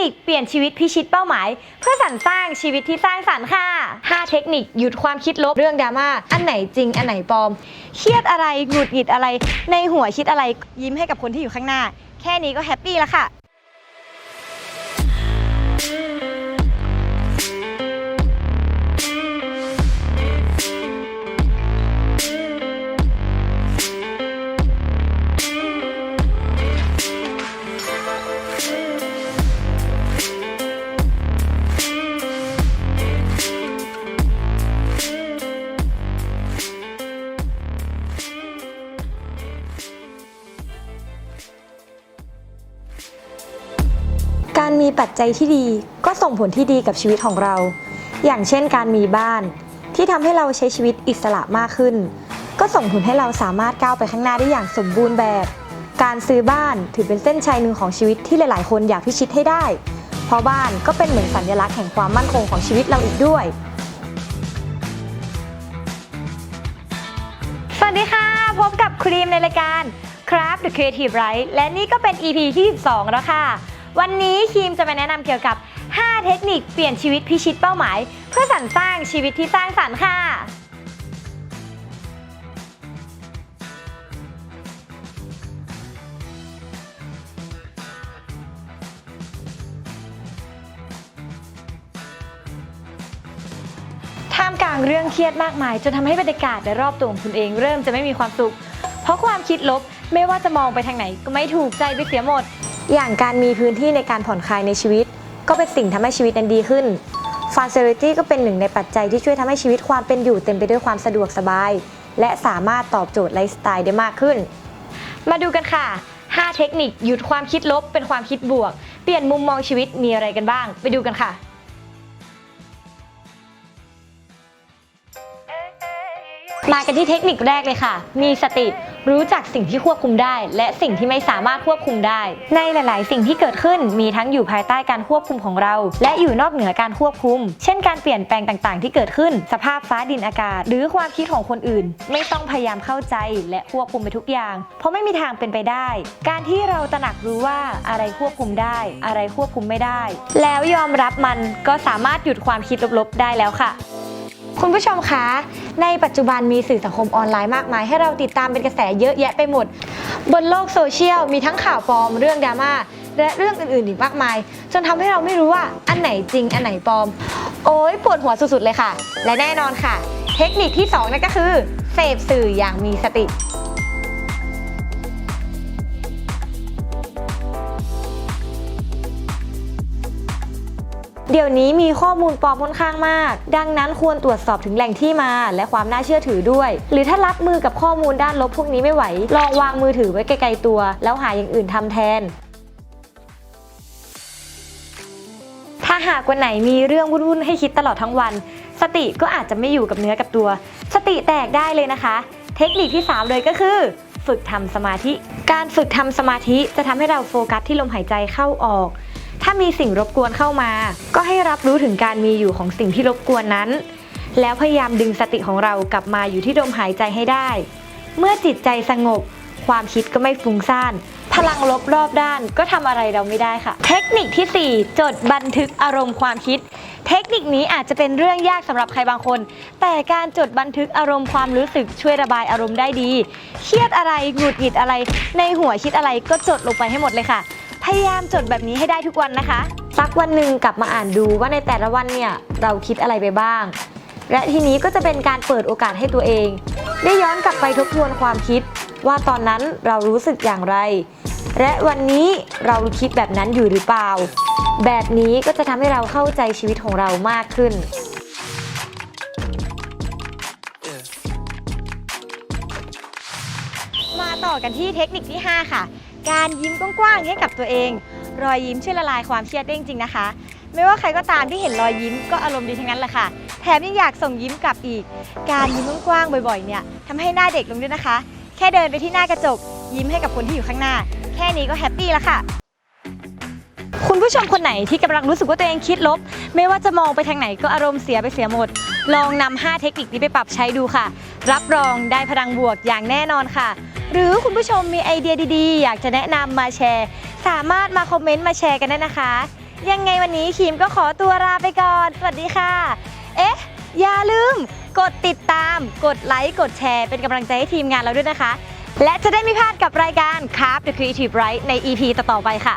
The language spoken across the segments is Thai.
นิคเปลี่ยนชีวิตพิชิตเป้าหมาย เพื่อสรรสร้างชีวิตที่สร้างสรรค์ค่ะ 5 เทคนิคหยุดความคิดลบเรื่องดราม่าอันไหนจริงอันไหนปลอม เครียดอะไรหงุดหงิดอะไร ในหัวคิดอะไรยิ้มให้กับคนที่อยู่ข้างหน้า แค่นี้ก็แฮปปี้แล้วค่ะ การมีปัจจัยที่ดีก็ส่งผลที่ดีกับชีวิตของเรา อย่างเช่นการมีบ้าน ที่ทำให้เราใช้ชีวิตอิสระมากขึ้น ก็ส่งผลให้เราสามารถก้าวไปข้างหน้าได้อย่างสมบูรณ์แบบ การซื้อบ้านถือเป็นเส้นชัยหนึ่งของชีวิตที่หลาย ๆ คนอยากพิชิตให้ได้ เพราะบ้านก็เป็นเหมือนสัญลักษณ์แห่งความมั่นคงของชีวิตเราอีกด้วย สวัสดีค่ะ พบกับครีมในรายการ Craft the Creative Right และนี่ก็เป็น EP ที่ 12 แล้วค่ะ วันนี้ครีมจะมาแนะนำเกี่ยวกับ 5 เทคนิคเปลี่ยนชีวิตพิชิตเป้าหมาย เพื่อสรรสร้างชีวิตที่สร้างสรรค์ค่ะ ท่ามกลางเรื่องเครียดมากมาย จนทำให้บรรยากาศรอบตัวของคุณเองเริ่มจะไม่มีความสุข เพราะความคิดลบไม่ว่าจะมองไปทางไหนก็ไม่ถูกใจไปเสียหมด อย่างการมีพื้นที่ในการผ่อนคลายในชีวิต ก็เป็นสิ่งทำให้ชีวิตนั้นดีขึ้น f a c i l i t y ก็เป็นหนึ่งในปัจจัยที่ช่วยทำให้ชีวิตความเป็นอยู่เต็มไปด้วยความสะดวกสบาย และสามารถตอบโจทย์ไลฟ์สไตล์ได้มากขึ้น มาดูกันค่ะ 5 เทคนิคหยุดความคิดลบเป็นความคิดบวก เปลี่ยนมุมมองชีวิตมีอะไรกันบ้าง ไปดูกันค่ะ มากันที่เทคนิคแรกเลยค่ะ มีสติ รู้จักสิ่งที่ควบคุมได้ และสิ่งที่ไม่สามารถควบคุมได้ ในหลาย ๆ สิ่งที่เกิดขึ้นมีทั้งอยู่ภายใต้การควบคุมของเรา และอยู่นอกเหนือการควบคุม เช่นการเปลี่ยนแปลงต่าง ๆ ที่เกิดขึ้น สภาพฟ้าดินอากาศ หรือความคิดของคนอื่น ไม่ต้องพยายามเข้าใจและควบคุมไปทุกอย่าง เพราะไม่มีทางเป็นไปได้ การที่เราตระหนักรู้ว่าอะไรควบคุมได้ อะไรควบคุมไม่ได้ แล้วยอมรับมันก็สามารถหยุดความคิดลบ ๆ ได้แล้วค่ะ คุณผู้ชมคะ ในปัจจุบันมีสื่อสังคมออนไลน์มากมาย ให้เราติดตามเป็นกระแสเยอะแยะไปหมด บนโลกโซเชียลมีทั้งข่าวปลอมเรื่องดราม่าและเรื่องอื่นๆอีกมากมาย จนทำให้เราไม่รู้ว่าอันไหนจริงอันไหนปลอม โอ้ยปวดหัวสุดๆเลยค่ะ และแน่นอนค่ะ เทคนิคที่ 2 นั่นก็คือ เสพสื่ออย่างมีสติ เดี๋ยวนี้มีข้อมูลปลอมค่อนข้างมาก ดังนั้นควรตรวจสอบถึงแหล่งที่มา และความน่าเชื่อถือด้วย หรือถ้ารับมือกับข้อมูลด้านลบพวกนี้ไม่ไหว ลองวางมือถือไว้ไกลๆตัว แล้วหาอย่างอื่นทำแทนถ้าหากวันไหนมีเรื่องวุ่นๆให้คิดตลอดทั้งวัน สติก็อาจจะไม่อยู่กับเนื้อกับตัว สติแตกได้เลยนะคะ เทคนิคที่ 3 เลยก็คือ ฝึกทำสมาธิ การฝึกทำสมาธิจะทำให้เราโฟกัสที่ลมหายใจเข้าออก ถ้ามีสิ่งรบกวนเข้ามา ก็ให้รับรู้ถึงการมีอยู่ของสิ่งที่รบกวนนั้น แล้วพยายามดึงสติของเรากลับมาอยู่ที่ลมหายใจให้ได้ เมื่อจิตใจสงบ ความคิดก็ไม่ฟุ้งซ่าน พลังลบรอบด้านก็ทำอะไรเราไม่ได้ค่ะ เทคนิคทีสี่4 จดบันทึกอารมณ์ความคิด เทคนิคนี้อาจจะเป็นเรื่องยากสำหรับใครบางคน แต่การจดบันทึกอารมณ์ความรู้สึกช่วยระบายอารมณ์ได้ดี เครียดอะไรหงุดหงิดอะไร ในหัวคิดอะไรก็จดลงไปให้หมดเลยค่ะ พยายามจดแบบนี้ให้ได้ทุกวันนะคะ สักวันหนึ่งกลับมาอ่านดูว่าในแต่ละวันเนี่ยเราคิดอะไรไปบ้าง และทีนี้ก็จะเป็นการเปิดโอกาสให้ตัวเอง ได้ย้อนกลับไปทบทวนความคิด ว่าตอนนั้นเรารู้สึกอย่างไร และวันนี้เราคิดแบบนั้นอยู่หรือเปล่า แบบนี้ก็จะทำให้เราเข้าใจชีวิตของเรามากขึ้นมาต่อกันที่เทคนิคที่ 5 ค่ะ การยิ้มกว้างๆให้กับตัวเอง รอยยิ้มช่วยละลายความเครียดได้จริงๆนะคะ ไม่ว่าใครก็ตามที่เห็นรอยยิ้มก็อารมณ์ดีทั้งนั้นแหละค่ะ แถมยังอยากส่งยิ้มกลับอีก การยิ้มกว้างๆบ่อยๆเนี่ยทำให้หน้าเด็กลงด้วยนะคะ แค่เดินไปที่หน้ากระจก ยิ้มให้กับคนที่อยู่ข้างหน้า แค่นี้ก็แฮปปี้แล้วค่ะคุณผู้ชมคนไหนที่กำลังรู้สึกว่าตัวเองคิดลบ ไม่ว่าจะมองไปทางไหนก็อารมณ์เสียไปเสียหมด ลองนำ5เทคนิคนี้ไปปรับใช้ดูค่ะ รับรองได้พลังบวกอย่างแน่นอนค่ะ หรือคุณผู้ชมมีไอเดียดีๆ อยากจะแนะนำมาแชร์ สามารถมาคอมเมนต์มาแชร์กันได้นะคะ ยังไงวันนี้คิมก็ขอตัวลาไปก่อน สวัสดีค่ะ เอ๊ะ อย่าลืม กดติดตาม กดไลค์กดแชร์ เป็นกำลังใจให้ทีมงานเราด้วยนะคะ และจะได้ไม่พลาดกับรายการ Craft the Creative Right ใน EP ต่อๆไปค่ะ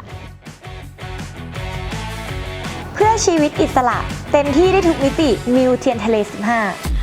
เพื่อชีวิตอิสระ เต็มที่ได้ทุกมิติมิวเทียนทะเล 15